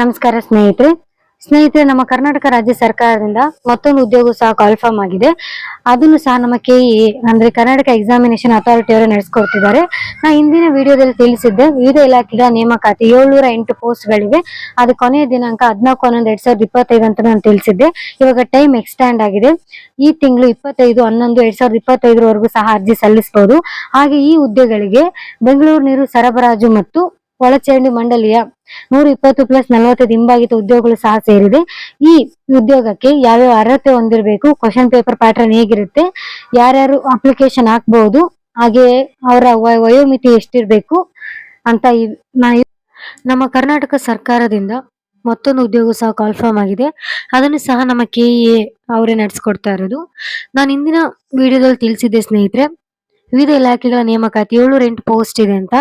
ನಮಸ್ಕಾರ ಸ್ನೇಹಿತರೆ. ಸ್ನೇಹಿತರೆ, ನಮ್ಮ ಕರ್ನಾಟಕ ರಾಜ್ಯ ಸರ್ಕಾರದಿಂದ ಮತ್ತೊಂದು ಉದ್ಯೋಗ ಸಹ ಕಾಲ್ಫಾರ್ಮ್ ಆಗಿದೆ. ಅದನ್ನು ಸಹ ನಮ್ಮ ಕೆಇ ಅಂದ್ರೆ ಕರ್ನಾಟಕ ಎಕ್ಸಾಮಿನೇಷನ್ ಅಥಾರಿಟಿ ಅವರು ನಡೆಸ್ಕೊಡ್ತಿದ್ದಾರೆ. ನಾ ಹಿಂದಿನ ವಿಡಿಯೋದಲ್ಲಿ ತಿಳಿಸಿದ್ದೆ, ವಿವಿಧ ಇಲಾಖೆಗಳ ನೇಮಕಾತಿ ಏಳ್ನೂರ ಎಂಟು ಪೋಸ್ಟ್ಗಳಿವೆ ಅದು ಕೊನೆಯ ದಿನಾಂಕ ಹದಿನಾಲ್ಕು ಹನ್ನೊಂದು ಎರಡ್ ಸಾವಿರದ ಇಪ್ಪತ್ತೈದು ಅಂತ ನಾನು ತಿಳಿಸಿದ್ದೆ. ಇವಾಗ ಟೈಮ್ ಎಕ್ಸ್ಟ್ಯಾಂಡ್ ಆಗಿದೆ. ಈ ತಿಂಗಳು ಇಪ್ಪತ್ತೈದು, ಹನ್ನೊಂದು, ಎರಡ್ ಸಾವಿರದ ಇಪ್ಪತ್ತೈದರವರೆಗೂ ಸಹ ಅರ್ಜಿ ಸಲ್ಲಿಸಬಹುದು ಹಾಗೆ ಈ ಹುದ್ದೆಗಳಿಗೆ ಬೆಂಗಳೂರು ನೀರು ಸರಬರಾಜು ಮತ್ತು ಒಳಚರಂಡಿ ಮಂಡಳಿಯ ನೂರ ಇಪ್ಪತ್ತು ಪ್ಲಸ್ ನಲವತ್ತೈದು ಹಿಂಬಾಗಿತ ಉದ್ಯೋಗಗಳು ಸಹ ಸೇರಿದೆ. ಈ ಉದ್ಯೋಗಕ್ಕೆ ಯಾವ್ಯಾವ ಅರ್ಹತೆ ಹೊಂದಿರಬೇಕು ಕ್ವಶನ್ ಪೇಪರ್ ಪ್ಯಾಟರ್ನ್ ಹೇಗಿರುತ್ತೆ, ಯಾರ್ಯಾರು ಅಪ್ಲಿಕೇಶನ್ ಹಾಕ್ಬಹುದು ಹಾಗೆ ಅವರ ವಯೋಮಿತಿ ಎಷ್ಟಿರ್ಬೇಕು ಅಂತ ನಮ್ಮ ಕರ್ನಾಟಕ ಸರ್ಕಾರದಿಂದ ಮತ್ತೊಂದು ಉದ್ಯೋಗ ಸಹ ಕಾಲ್ಫಾರ್ಮ್ ಆಗಿದೆ. ಅದನ್ನು ಸಹ ನಮ್ಮ ಕೆ ಅವರೇ ನಡೆಸ್ಕೊಡ್ತಾ ಇರೋದು. ನಾನು ಇಂದಿನ ವಿಡಿಯೋದಲ್ಲಿ ತಿಳಿಸಿದ್ದೆ ಸ್ನೇಹಿತರೆ ವಿವಿಧ ಇಲಾಖೆಗಳ ನೇಮಕಾತಿ ಏಳ್ನೂರ ಎಂಟು ಪೋಸ್ಟ್ ಇದೆ ಅಂತ.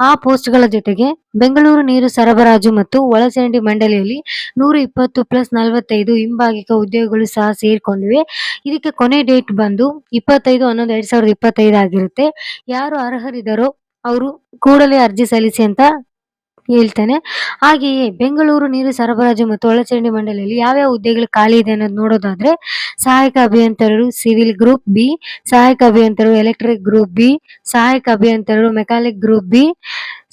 ಆ ಪೋಸ್ಟ್ಗಳ ಜೊತೆಗೆ ಬೆಂಗಳೂರು ನೀರು ಸರಬರಾಜು ಮತ್ತು ಒಳಚರಂಡಿ ಮಂಡಳಿಯಲ್ಲಿ ನೂರ ಇಪ್ಪತ್ತು ಪ್ಲಸ್ ನಲವತ್ತೈದು ಹಿಂಭಾಗಿಕ ಉದ್ಯೋಗಗಳು ಸಹ ಸೇರಿಕೊಂಡಿವೆ. ಇದಕ್ಕೆ ಕೊನೆ ಡೇಟ್ ಬಂದು ಇಪ್ಪತ್ತೈದು ಹನ್ನೊಂದು ಎರಡ್ ಸಾವಿರದ ಇಪ್ಪತ್ತೈದು ಆಗಿರುತ್ತೆ. ಯಾರು ಅರ್ಹರಿದ್ದಾರೋ ಅವರು ಕೂಡಲೇ ಅರ್ಜಿ ಸಲ್ಲಿಸಿ ಅಂತ ಹೇಳ್ತೇನೆ. ಹಾಗೆಯೇ ಬೆಂಗಳೂರು ನೀರು ಸರಬರಾಜು ಮತ್ತು ಒಳಚರಂಡಿ ಮಂಡಳಿಯಲ್ಲಿ ಯಾವ್ಯಾವ ಹುದ್ದೆಗಳು ಖಾಲಿ ಇದೆ ಅನ್ನೋದು ನೋಡೋದಾದ್ರೆ ಸಹಾಯಕ ಅಭಿಯಂತರರು ಸಿವಿಲ್ ಗ್ರೂಪ್ ಬಿ, ಸಹಾಯಕ ಅಭಿಯಂತರರು ಎಲೆಕ್ಟ್ರಿಕ್ ಗ್ರೂಪ್ ಬಿ, ಸಹಾಯಕ ಅಭಿಯಂತರರು ಮೆಕ್ಯಾನಿಕ್ ಗ್ರೂಪ್ ಬಿ,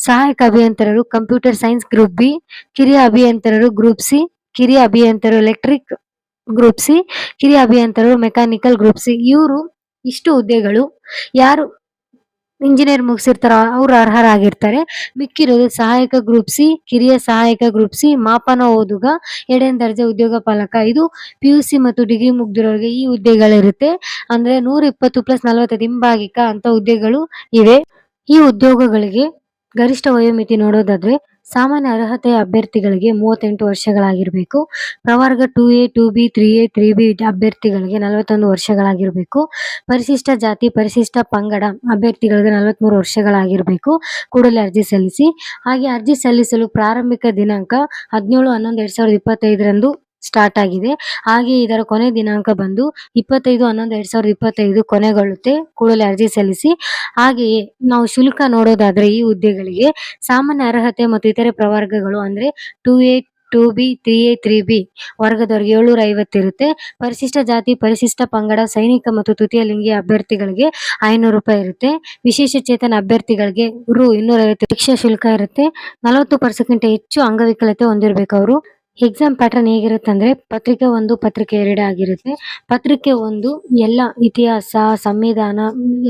ಸಹಾಯಕ ಅಭಿಯಂತರರು ಕಂಪ್ಯೂಟರ್ ಸೈನ್ಸ್ ಗ್ರೂಪ್ ಬಿ, ಕಿರಿಯ ಅಭಿಯಂತರರು ಗ್ರೂಪ್ ಸಿ, ಕಿರಿಯ ಅಭಿಯಂತರರು ಎಲೆಕ್ಟ್ರಿಕ್ ಗ್ರೂಪ್ ಸಿ, ಕಿರಿಯ ಅಭಿಯಂತರರು ಮೆಕ್ಯಾನಿಕಲ್ ಗ್ರೂಪ್ ಸಿ. ಇವರು ಇಷ್ಟು ಹುದ್ದೆಗಳು ಯಾರು ಇಂಜಿನಿಯರ್ ಮುಗಿಸಿರ್ತಾರ, ಅವ್ರು ಅರ್ಹರಾಗಿರ್ತಾರೆ. ಮಿಕ್ಕಿರೋದು ಸಹಾಯಕ ಗ್ರೂಪ್ ಸಿ ಕಿರಿಯ ಸಹಾಯಕ ಗ್ರೂಪ್ ಸಿ ಮಾಪನ ಓದುಗ, ಎರಡನೇ ದರ್ಜೆ ಉದ್ಯೋಗ ಪಾಲಕ. ಇದು ಪಿ ಯು ಸಿ ಮತ್ತು ಡಿಗ್ರಿ ಮುಗ್ದಿರೋರಿಗೆ ಈ ಹುದ್ದೆಗಳಿರುತ್ತೆ. ಅಂದ್ರೆ ನೂರ ಇಪ್ಪತ್ತು ಪ್ಲಸ್ ನಲವತ್ತೈದು ಹಿಂಭಾಗಿಕ ಅಂತ ಹುದ್ದೆಗಳು ಇವೆ. ಈ ಉದ್ಯೋಗಗಳಿಗೆ ಗರಿಷ್ಠ ವಯೋಮಿತಿ ನೋಡೋದಾದ್ರೆ ಸಾಮಾನ್ಯ ಅರ್ಹತೆಯ ಅಭ್ಯರ್ಥಿಗಳಿಗೆ ಮೂವತ್ತೆಂಟು ವರ್ಷಗಳಾಗಿರಬೇಕು. ಪ್ರವರ್ಗ two A two B three A three B ಅಭ್ಯರ್ಥಿಗಳಿಗೆ ನಲವತ್ತೊಂದು ವರ್ಷಗಳಾಗಿರಬೇಕು. ಪರಿಶಿಷ್ಟ ಜಾತಿ, ಪರಿಶಿಷ್ಟ ಪಂಗಡ ಅಭ್ಯರ್ಥಿಗಳಿಗೆ ನಲವತ್ತ್ಮೂರು ವರ್ಷಗಳಾಗಿರಬೇಕು. ಕೂಡಲೇ ಅರ್ಜಿ ಸಲ್ಲಿಸಿ. ಹಾಗೆ ಅರ್ಜಿ ಸಲ್ಲಿಸಲು ಪ್ರಾರಂಭಿಕ ದಿನಾಂಕ ಹದಿನೇಳು, ಹನ್ನೊಂದು, ಎರಡು ಸಾವಿರದ ಇಪ್ಪತ್ತೈದರಂದು ಸ್ಟಾರ್ಟ್ ಆಗಿದೆ. ಹಾಗೆ ಇದರ ಕೊನೆ ದಿನಾಂಕ ಬಂದು ಇಪ್ಪತ್ತೈದು, ಹನ್ನೊಂದು, ಎರಡ್ ಸಾವಿರದ ಇಪ್ಪತ್ತೈದು ಕೊನೆಗೊಳ್ಳುತ್ತೆ. ಕೂಡಲೇ ಅರ್ಜಿ ಸಲ್ಲಿಸಿ. ಹಾಗೆಯೇ ನಾವು ಶುಲ್ಕ ನೋಡೋದಾದ್ರೆ ಈ ಹುದ್ದೆಗಳಿಗೆ ಸಾಮಾನ್ಯ ಅರ್ಹತೆ ಮತ್ತು ಇತರೆ ಪ್ರವರ್ಗಗಳು ಅಂದ್ರೆ two A, two B, three A, three B ವರ್ಗದವರಿಗೆ ಏಳ್ನೂರ ಐವತ್ತು ಇರುತ್ತೆ. ಪರಿಶಿಷ್ಟ ಜಾತಿ, ಪರಿಶಿಷ್ಟ ಪಂಗಡ, ಸೈನಿಕ ಮತ್ತು ತೃತೀಯ ಲಿಂಗಿ ಅಭ್ಯರ್ಥಿಗಳಿಗೆ ಐನೂರು ರೂಪಾಯಿ ಇರುತ್ತೆ. ವಿಶೇಷ ಚೇತನ ಅಭ್ಯರ್ಥಿಗಳಿಗೆ ರು ಇನ್ನೂರೈವತ್ತು ಶಿಕ್ಷಾ ಶುಲ್ಕ ಇರುತ್ತೆ. ನಲವತ್ತು ಪರ್ಸೆಂಟ್ ಹೆಚ್ಚು ಅಂಗವಿಕಲತೆ ಹೊಂದಿರಬೇಕು ಅವರು. ಎಕ್ಸಾಮ್ ಪ್ಯಾಟರ್ನ್ ಹೇಗಿರುತ್ತೆ ಅಂದ್ರೆ ಪತ್ರಿಕೆ ಒಂದು, ಪತ್ರಿಕೆ ಎರಡು ಆಗಿರುತ್ತೆ. ಪತ್ರಿಕೆ ಒಂದು ಎಲ್ಲ ಇತಿಹಾಸ, ಸಂವಿಧಾನ,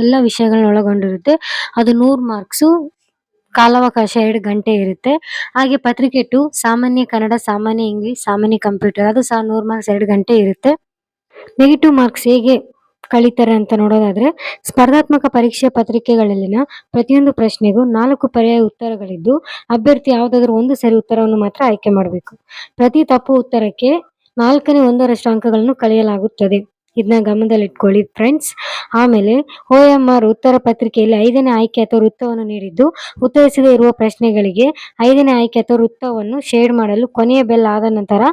ಎಲ್ಲ ವಿಷಯಗಳನ್ನ ಒಳಗೊಂಡಿರುತ್ತೆ. ಅದು ನೂರು ಮಾರ್ಕ್ಸು ಕಾಲಾವಕಾಶ ಎರಡು ಗಂಟೆ ಇರುತ್ತೆ. ಹಾಗೆ ಪತ್ರಿಕೆ ಟು ಸಾಮಾನ್ಯ ಕನ್ನಡ, ಸಾಮಾನ್ಯ ಇಂಗ್ಲಿಷ್, ಸಾಮಾನ್ಯ ಕಂಪ್ಯೂಟರ್ ಅದು ಸಹ ನೂರು ಮಾರ್ಕ್ಸ್ ಎರಡು ಗಂಟೆ ಇರುತ್ತೆ. ನೆಗೆಟಿವ್ ಮಾರ್ಕ್ಸ್ ಹೇಗೆ ಕಳೀತಾರೆ ಅಂತ ನೋಡೋದಾದ್ರೆ, ಸ್ಪರ್ಧಾತ್ಮಕ ಪರೀಕ್ಷೆ ಪತ್ರಿಕೆಗಳಲ್ಲಿನ ಪ್ರತಿಯೊಂದು ಪ್ರಶ್ನೆಗೂ ನಾಲ್ಕು ಪರ್ಯಾಯ ಉತ್ತರಗಳಿದ್ದು, ಅಭ್ಯರ್ಥಿ ಯಾವುದಾದ್ರೂ ಒಂದು ಸರಿ ಉತ್ತರವನ್ನು ಮಾತ್ರ ಆಯ್ಕೆ ಮಾಡಬೇಕು. ಪ್ರತಿ ತಪ್ಪು ಉತ್ತರಕ್ಕೆ ನಾಲ್ಕನೇ ಒಂದರಷ್ಟು ಅಂಕಗಳನ್ನು ಕಳೆಯಲಾಗುತ್ತದೆ. ಇದನ್ನ ಗಮನದಲ್ಲಿಟ್ಕೊಳ್ಳಿ ಫ್ರೆಂಡ್ಸ್ ಆಮೇಲೆ ಓ ಎಂ ಉತ್ತರ ಪತ್ರಿಕೆಯಲ್ಲಿ ಐದನೇ ಆಯ್ಕೆ ಅಥವಾ ವೃತ್ತವನ್ನು ನೀಡಿದ್ದು, ಉತ್ತರಿಸದೇ ಇರುವ ಪ್ರಶ್ನೆಗಳಿಗೆ ಐದನೇ ಆಯ್ಕೆ ಅಥವಾ ವೃತ್ತವನ್ನು ಶೇಡ್ ಮಾಡಲು ಕೊನೆಯ ಬೆಲ್ ಆದ ನಂತರ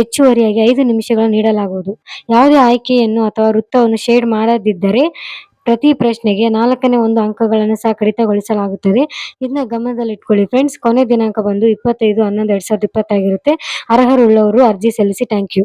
ಹೆಚ್ಚುವರಿಯಾಗಿ ಐದು ನಿಮಿಷಗಳನ್ನು ನೀಡಲಾಗುವುದು. ಯಾವುದೇ ಆಯ್ಕೆಯನ್ನು ಅಥವಾ ವೃತ್ತವನ್ನು ಶೇಡ್ ಮಾಡದಿದ್ದರೆ ಪ್ರತಿ ಪ್ರಶ್ನೆಗೆ ನಾಲ್ಕನೇ ಒಂದು ಅಂಕಗಳನ್ನು ಸಹ ಕಡಿತಗೊಳಿಸಲಾಗುತ್ತದೆ. ಇದನ್ನ ಗಮನದಲ್ಲಿಟ್ಕೊಳ್ಳಿ ಫ್ರೆಂಡ್ಸ್ ಕೊನೆ ದಿನಾಂಕ ಬಂದು ಇಪ್ಪತ್ತೈದು, ಹನ್ನೊಂದು, ಎರಡ್ ಸಾವಿರದ ಇಪ್ಪತ್ತಾಗಿರುತ್ತೆ. ಅರ್ಹರುಳ್ಳವರು ಅರ್ಜಿ ಸಲ್ಲಿಸಿ ಥ್ಯಾಂಕ್ ಯು